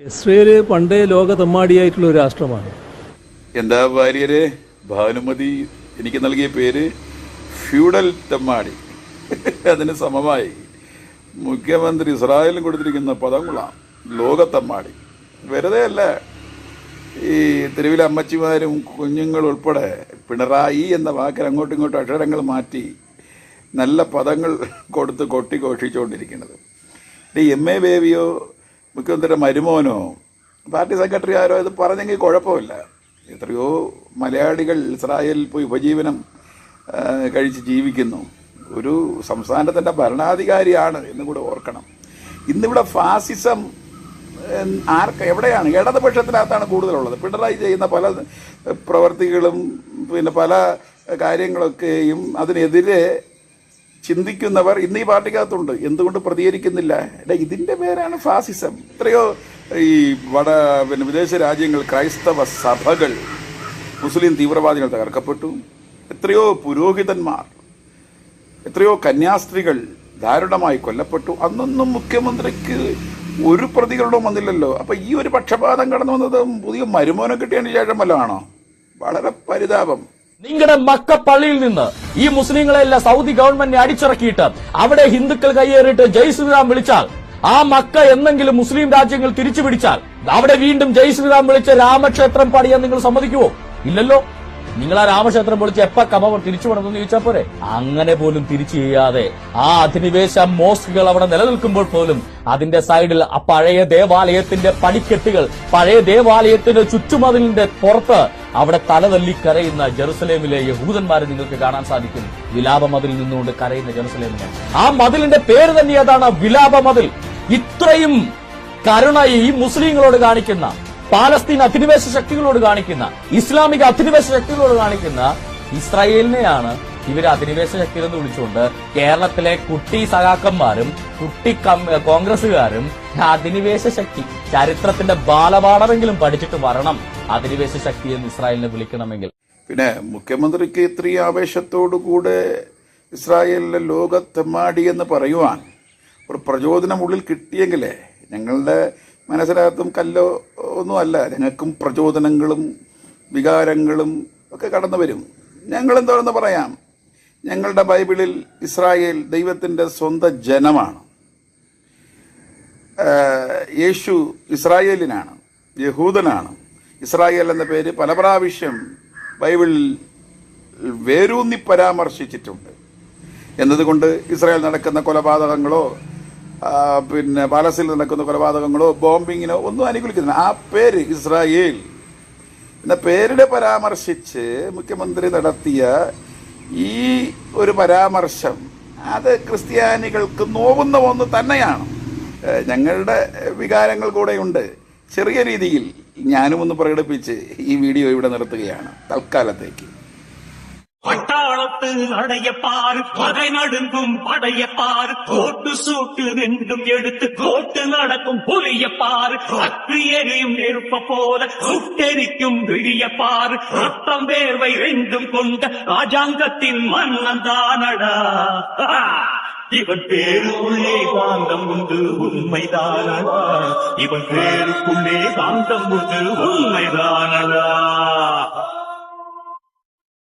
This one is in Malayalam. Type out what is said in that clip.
ഇസ്രയേൽ പണ്ടേ ലോക തെമ്മാടിയായിട്ടുള്ള ഒരു രാഷ്ട്രമാണ്. എന്താ ഭാര്യരെ? ഭാനുമതി എനിക്ക് നൽകിയ പേര് ഫ്യൂഡൽ തെമ്മാടി. അതിന് സമമായി. മുഖ്യമന്ത്രി ഇസ്രായേലിന് കൊടുത്തിരിക്കുന്ന പദങ്ങളാണ് ലോകത്തെമ്മാടി വെറുതെ അല്ല ഈ തെരുവിലെ അമ്മച്ചിമാരും കുഞ്ഞുങ്ങളും ഉൾപ്പെടെ പിണറായി എന്ന വാക്കിൽ അങ്ങോട്ടും ഇങ്ങോട്ടും അക്ഷരങ്ങൾ മാറ്റി നല്ല പദങ്ങൾ കൊടുത്ത് കൊട്ടി ഘോഷിച്ചുകൊണ്ടിരിക്കുന്നത്. എം എ ബേബിയോ മുഖ്യമന്ത്രിയുടെ മരുമോനോ പാർട്ടി സെക്രട്ടറി ആരോ ഇത് പറഞ്ഞെങ്കിൽ കുഴപ്പമില്ല. എത്രയോ മലയാളികൾ ഇസ്രായേലിൽ പോയി ഉപജീവനം കഴിച്ച് ജീവിക്കുന്നു. ഒരു സംസ്ഥാനത്തിന്റെ ഭരണാധികാരിയാണ് എന്നും കൂടെ ഓർക്കണം. ഇന്നിവിടെ ഫാസിസം ആർക്ക് എവിടെയാണ്? ഇടതുപക്ഷത്തിനകത്താണ് കൂടുതലുള്ളത്. പിണറായി ചെയ്യുന്ന പല പ്രവർത്തികളും പിന്നെ പല കാര്യങ്ങളൊക്കെയും അതിനെതിരെ ചിന്തിക്കുന്നവർ ഇന്ന് ഈ പാർട്ടിക്കകത്തുണ്ട്. എന്തുകൊണ്ട് പ്രതികരിക്കുന്നില്ല? എടാ ഇതിന്റെ പേരാണ് ഫാസിസം. എത്രയോ ഈ വട പിന്നെ വിദേശ രാജ്യങ്ങൾ ക്രൈസ്തവ സഭകൾ മുസ്ലിം തീവ്രവാദികൾ തകർക്കപ്പെട്ടു. എത്രയോ പുരോഹിതന്മാർ എത്രയോ കന്യാസ്ത്രീകൾ ദാരുണമായി കൊല്ലപ്പെട്ടു. അന്നൊന്നും മുഖ്യമന്ത്രിക്ക് ഒരു പ്രതികരണവും വന്നില്ലല്ലോ. അപ്പൊ ഈ ഒരു പക്ഷപാതം കടന്നു വന്നത് പുതിയ മരുമോനെ കിട്ടിയതിന് ശേഷം വല്ലതാണോ വളരെ പരിതാപം. നിങ്ങളുടെ മക്ക പള്ളിയിൽ നിന്ന് ഈ മുസ്ലിങ്ങളെല്ലാം സൗദി ഗവൺമെന്റിനെ അടിച്ചിറക്കിയിട്ട് അവിടെ ഹിന്ദുക്കൾ കയ്യേറിയിട്ട് ജയ് ശ്രീറാം വിളിച്ചാൽ ആ മക്ക എന്നെങ്കിലും മുസ്ലിം രാജ്യങ്ങൾ തിരിച്ചു പിടിച്ചാൽ അവിടെ വീണ്ടും ജയ് ശ്രീറാം വിളിച്ച രാമക്ഷേത്രം പണിയാൻ നിങ്ങൾ സമ്മതിക്കുവോ? ഇല്ലല്ലോ. നിങ്ങൾ ആ രാമക്ഷേത്രം പൊളിച്ച് എപ്പ കബവർ തിരിച്ചു വേണമെന്ന് ചോദിച്ചാൽ പോരെ? അങ്ങനെ പോലും തിരിച്ചു ചെയ്യാതെ ആ അധിനിവേശ മോസ്കുകൾ അവിടെ നിലനിൽക്കുമ്പോൾ പോലും അതിന്റെ സൈഡിൽ ആ പഴയ ദേവാലയത്തിന്റെ പടിക്കെട്ടുകൾ പഴയ ദേവാലയത്തിന്റെ ചുറ്റുമതിലിന്റെ പുറത്ത് അവിടെ തലതല്ലി കരയുന്ന ജെറുസലേമിലെ യഹൂദന്മാരെ നിങ്ങൾക്ക് കാണാൻ സാധിക്കും. വിലാപ മതിൽ നിന്നുകൊണ്ട് കരയുന്ന ജെറുസലേമിനെ. ആ മതിലിന്റെ പേര് തന്നെ അതാണ് വിലാപ മതിൽ. ഇത്രയും കരുണ ഈ മുസ്ലിങ്ങളോട് കാണിക്കുന്ന പാലസ്തീൻ അധിനിവേശ ശക്തികളോട് കാണിക്കുന്ന ഇസ്ലാമിക അധിനിവേശ ശക്തികളോട് കാണിക്കുന്ന ഇസ്രായേലിനെയാണ് ഇവർ അധിനിവേശ ശക്തികളെന്ന് വിളിച്ചുകൊണ്ട് കേരളത്തിലെ കുട്ടി സഖാക്കന്മാരും കുട്ടി കോൺഗ്രസുകാരും അധിനിവേശ ശക്തി ചരിത്രത്തിന്റെ ബാലപാഠമെങ്കിലും പഠിച്ചിട്ട് വരണം. അധിനിവേശ ശക്തി എന്ന് ഇസ്രായേലിനെ വിളിക്കണമെങ്കിൽ. പിന്നെ മുഖ്യമന്ത്രിക്ക് ഇത്രയും ആവേശത്തോടു കൂടെ ഇസ്രായേലിലെ ലോകത്തെമ്മാടി എന്ന് പറയുവാൻ ഒരു പ്രചോദനം ഉള്ളിൽ കിട്ടിയെങ്കിലേ ഞങ്ങളുടെ മനസ്സിനകത്തും കല്ലോ ഒന്നുമല്ല ഞങ്ങൾക്കും പ്രചോദനങ്ങളും വികാരങ്ങളും ഒക്കെ കടന്നു വരും. ഞങ്ങൾ എന്തോന്ന് പറയാം? ഞങ്ങളുടെ ബൈബിളിൽ ഇസ്രായേൽ ദൈവത്തിന്റെ സ്വന്തം ജനമാണ്. യേശു ഇസ്രായേലിനാണ് യഹൂദനാണ്. ഇസ്രായേൽ എന്ന പേര് പല പ്രാവശ്യം ബൈബിളിൽ വേരൂന്നി പരാമർശിച്ചിട്ടുണ്ട്. എന്നതുകൊണ്ട് ഇസ്രായേൽ നടക്കുന്ന കൊലപാതകങ്ങളോ പിന്നെ പാലസിൽ നടക്കുന്ന കൊലപാതകങ്ങളോ ബോംബിങ്ങിനോ ഒന്നും അനുകൂലിക്കുന്നില്ല. ആ പേര് ഇസ്രായേൽ എന്ന പേരിനെ പരാമർശിച്ച് മുഖ്യമന്ത്രി നടത്തിയ ഈ ഒരു പരാമർശം അത് ക്രിസ്ത്യാനികൾക്ക് നോവുന്ന ഒന്ന് തന്നെയാണ്. ഞങ്ങളുടെ വികാരങ്ങൾ കൂടെയുണ്ട്. ചെറിയ രീതിയിൽ ഞാനും ഒന്ന് പ്രകടിപ്പിച്ച് ഈ വീഡിയോ ഇവിടെ നിർത്തുകയാണ്. തൽക്കാലത്തേക്ക്. പട്ടാളത്ത് അടയപ്പാർ പകനടുങ്കും പടയപ്പാർ കോട്ട് இவன் பேருக்குள்ளே காந்தம் உண்டு உண்மைதானடா இவன் பேருக்குள்ளே காந்தம் உண்டு உண்மைதானடா